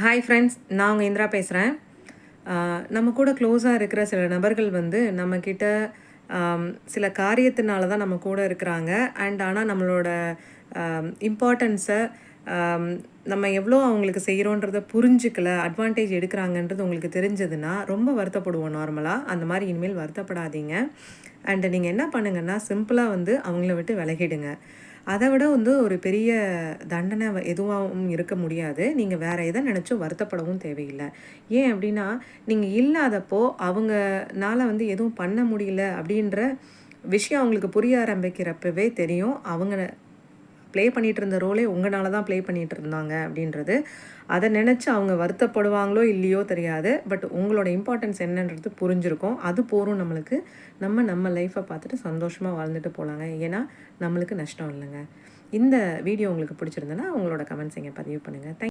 Hi friends நான் உங்கள் இந்திரா பேசுகிறேன் நம்ம கூட க்ளோஸாக இருக்கிற சில நபர்கள் வந்து நம்மக்கிட்ட சில காரியத்தினால தான் நம்ம கூட இருக்கிறாங்க. அண்ட் ஆனால் நம்மளோட இம்பார்ட்டன்ஸை நம்ம எவ்வளோ அவங்களுக்கு செய்கிறோன்றத புரிஞ்சுக்கல அட்வான்டேஜ் எடுக்கிறாங்கன்றது உங்களுக்கு தெரிஞ்சதுன்னா ரொம்ப வருத்தப்படுவோம் நார்மலாக அந்த மாதிரி இனிமேல் வருத்தப்படாதீங்க. அண்டு நீங்கள் என்ன பண்ணுங்கன்னா சிம்பிளாக வந்து அவங்கள விட்டு விலகிடுங்க. அதை விட வந்து ஒரு பெரிய தண்டனை எதுவாகவும் இருக்க முடியாது. நீங்கள் வேறு எதை நினச்சும் வருத்தப்படவும் தேவையில்லை. ஏன் அப்படின்னா நீங்கள் இல்லாதப்போ அவங்கனால வந்து எதுவும் பண்ண முடியல அப்படின்ற விஷயம் அவங்களுக்கு புரிய ஆரம்பிக்கிறப்பவே தெரியும். அவங்க ப்ளே பண்ணிகிட்டு இருந்த ரோலே உங்களால தான் ப்ளே பண்ணிகிட்டு இருந்தாங்க அப்படின்றது. அதை நினச்சி அவங்க வருத்தப்படுவாங்களோ இல்லையோ தெரியாது. பட் உங்களோட இம்பார்ட்டன்ஸ் என்னன்றது புரிஞ்சிருக்கும். அது போகும் நம்மளுக்கு. நம்ம நம்ம லைஃப்பை பார்த்துட்டு சந்தோஷமாக வாழ்ந்துட்டு போகலாங்க ஏன்னா நம்மளுக்கு நஷ்டம் இல்லைங்க. இந்த வீடியோ உங்களுக்கு பிடிச்சிருந்தனா உங்களோட கமெண்ட்ஸ் இங்கே பதிவு பண்ணுங்கள் தேங்க்